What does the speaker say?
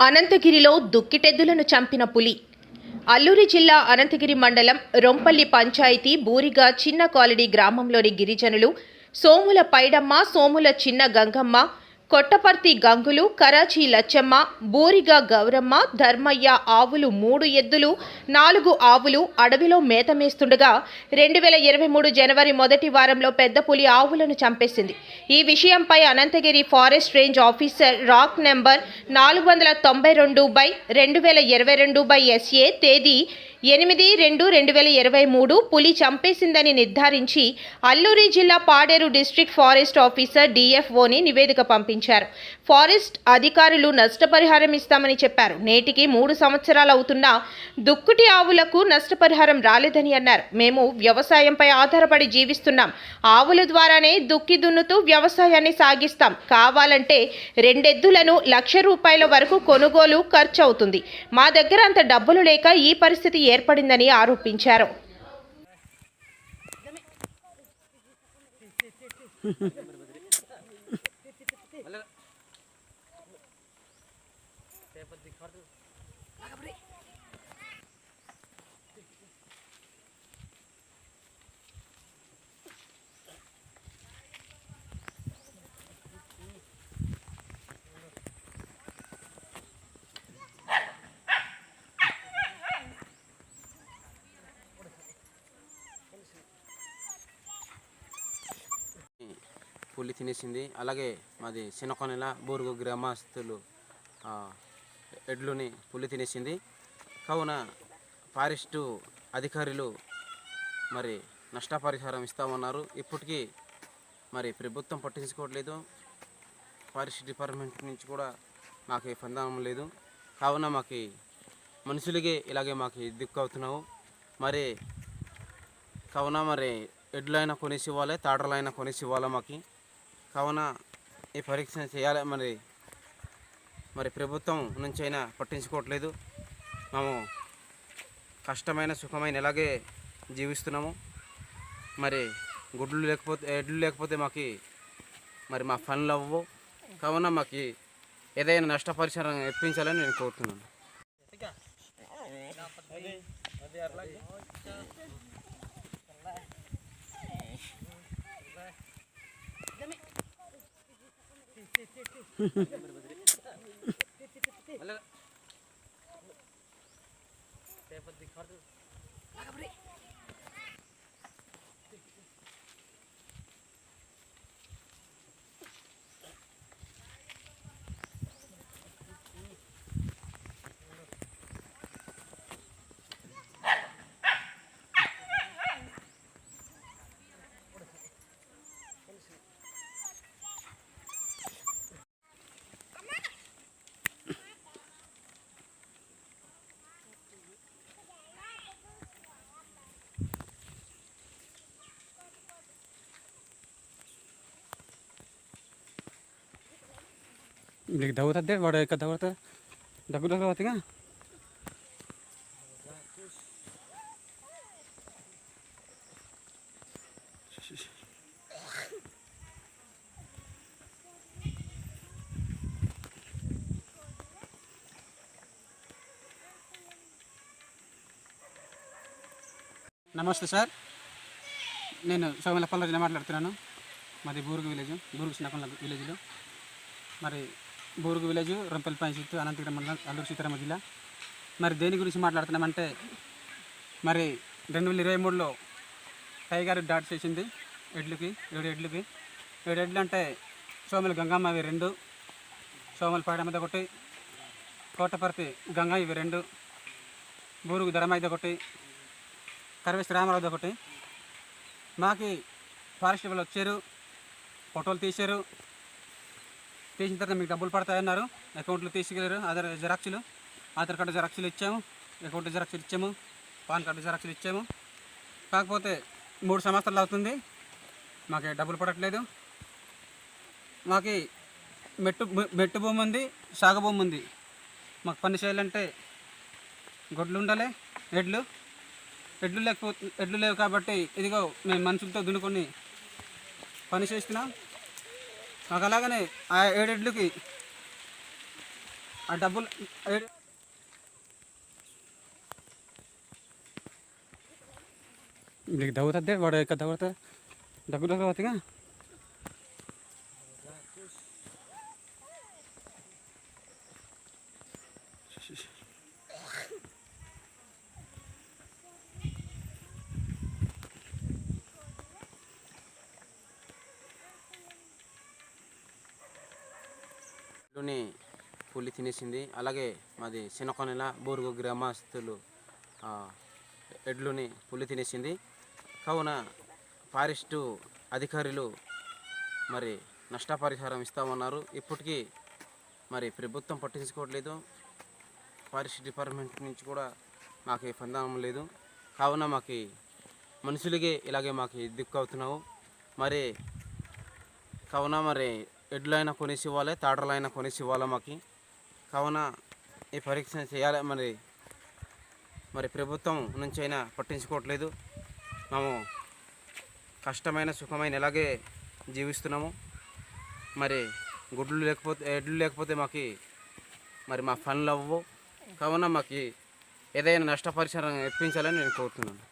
అనంతగిరిలో దుక్కిటెద్దులను చంపిన పులి. అల్లూరి జిల్లా అనంతగిరి మండలం రొంపల్లి పంచాయతీ బూరిగా చిన్న కాలనీ గ్రామంలోని గిరిజనులు సోముల పైడమ్మ సోముల చిన్న గంగమ్మ కొట్టపర్తి గంగులు కరాచీ లచ్చమ్మ బూరిగా గౌరమ్మ ధర్మయ్య ఆవులు మూడు ఎద్దులు నాలుగు ఆవులు అడవిలో మేతమేస్తుండగా రెండు వేల ఇరవై మూడు జనవరి మొదటి వారంలో పెద్ద పులి ఆవులను చంపేసింది. ఈ విషయంపై Anantagiri forest range officer rock number నాలుగు వందల తొంభై రెండు బై రెండు వేల ఇరవై రెండు బై ఎస్ఏ తేదీ ఎనిమిది రెండు రెండు వేల ఇరవై మూడు పులి చంపేసిందని నిర్ధారించి అల్లూరి జిల్లా పాడేరు డిస్ట్రిక్ట్ ఫారెస్ట్ ఆఫీసర్ డిఎఫ్ఓని నివేదిక పంపించారు. ఫారెస్ట్ అధికారులు నష్టపరిహారం ఇస్తామని చెప్పారు. నేటికి మూడు సంవత్సరాలు అవుతున్నా దుక్కుటి ఆవులకు నష్టపరిహారం రాలేదని అన్నారు. మేము వ్యవసాయంపై ఆధారపడి జీవిస్తున్నాం. ఆవుల ద్వారానే దుక్కి దున్నుతూ వ్యవసాయాన్ని సాగిస్తాం. కావాలంటే రెండెద్దులను లక్ష రూపాయల వరకు కొనుగోలు ఖర్చు అవుతుంది మా దగ్గర అంత డబ్బులు లేక ఈ పరిస్థితి ఏర్పడిందని ఆరోపించారు. పులి తినేసింది. అలాగే మాది చిన్నకొనెల బోరుగు గ్రామస్తులు ఆ, ఎడ్లుని పులి తినేసింది. కావున ఫారెస్టు అధికారులు మరి నష్టపరిహారం ఇస్తామన్నారు. ఇప్పటికీ మరి ప్రభుత్వం పట్టించుకోవట్లేదు. ఫారెస్ట్ డిపార్ట్మెంట్ నుంచి కూడా మాకు పొందడం లేదు. కావున మాకు మనుషులకే ఇలాగే మాకు దిక్కు అవుతున్నావు మరి కావున మరి ఎడ్లైనా కొనేసి ఇవ్వాలి తాటర్లైనా కొనేసి ఇవ్వాలి మాకు? కావున ఈ పరీక్ష చేయాలి మరి మరి ప్రభుత్వం నుంచి అయినా పట్టించుకోవట్లేదు. మేము కష్టమైన సుఖమైన ఇలాగే జీవిస్తున్నాము. మరి గుడ్లు లేకపోతే ఎడ్లు లేకపోతే మాకు మరి మా పనులు అవ్వవు. కావున మాకు ఏదైనా నష్టపరిహారం ఇప్పించాలని నేను కోరుతున్నాను. రేపటి దిక్కు నీకు దగ్గుతుంది వాడు ఎక్కడ దగ్గుతుంది దగ్గు దగ్గర అవుతుందిగా నమస్తే సార్ నేను సోమలపల్లి మాట్లాడుతున్నాను. మాది బూరుగు విలేజ్ బూరుగు చిన్నకొండ విలేజ్లో. మరి బూరుగు విలేజ్ రంపల్లి పంచాయతీ అనంతగిరి మండలం అల్లూరు సీతారామ జిల్లా. మరి దేని గురించి మాట్లాడుతున్నామంటే మరి రెండు వేల ఇరవై మూడులో టైగర్ డాట్ చేసింది ఎడ్లకి ఏడు ఎడ్లకి. ఏడు ఎడ్లు అంటే సోమల గంగమ్మ ఇవి రెండు సోమల పాడమది ఒకటి కోటపర్తి గంగ ఇవి రెండు బూరుగు ధరమైది ఒకటి కరవేశ్వర రామారావు ఒకటి. మాకి ఫారెస్ట్ వాళ్ళు వచ్చారు ఫోటోలు తీశారు తీసిన తర్వాత మీకు డబ్బులు పడతాయన్నారు. అకౌంట్లో తీసుకెళ్ళారు ఆధార్ జిరాక్స్లు ఆధార్ కార్డు జిరాక్స్లు ఇచ్చాము. అకౌంట్ జెరాక్స్లు ఇచ్చాము. పాన్ కార్డు జిరాక్స్లు ఇచ్చాము. కాకపోతే మూడు సంవత్సరాలు అవుతుంది. మాకు డబ్బులు పడట్లేదు. మాకు మెట్టు మెట్టు భూమి ఉంది సాగు భూమి ఉంది. మాకు పని చేయాలంటే గొడ్లు ఉండాలి ఎడ్లు. ఎడ్లు లేకపోతే ఎడ్లు లేవు కాబట్టి ఇదిగో మేము మనుషులతో దున్నుకొని పని చేస్తున్నాం. మాకు అలాగనే ఆ ఏడెడ్లకి ఆ డబ్బులు ఏడు నీకు దగ్గుతుంది వాడు ఎక్కడ దగ్గుతా దగ్గు దగ్గర చెట్టుని పులి తినేసింది. అలాగే మాది చిన్నకొనెల బోరుగు గ్రామస్తులు ఎడ్లుని పులి తినేసింది. కావున ఫారెస్ట్ అధికారులు మరి నష్టపరిహారం ఇస్తామన్నారు. ఇప్పటికీ మరి ప్రభుత్వం పట్టించుకోవట్లేదు. ఫారెస్ట్ డిపార్ట్మెంట్ నుంచి కూడా మాకు ఏ లేదు. కావున మాకు మనుషులకే ఇలాగే మాకు దిక్కు అవుతున్నావు. మరి కావున మరి ఎడ్లైనా కొనేసి ఇవ్వాలి తాటర్లైనా కొనేసి ఇవ్వాలి మాకు? కావున ఈ పరీక్ష చేయాలి. మరి మరి ప్రభుత్వం నుంచి అయినా పట్టించుకోవట్లేదు. మేము కష్టమైన సుఖమైన ఇలాగే జీవిస్తున్నాము. మరి గుడ్లు లేకపోతే ఎడ్లు లేకపోతే మాకు మరి మా పనులు అవ్వవు కావున మాకు ఏదైనా నష్టపరిహారం ఇప్పించాలని నేను కోరుతున్నాను.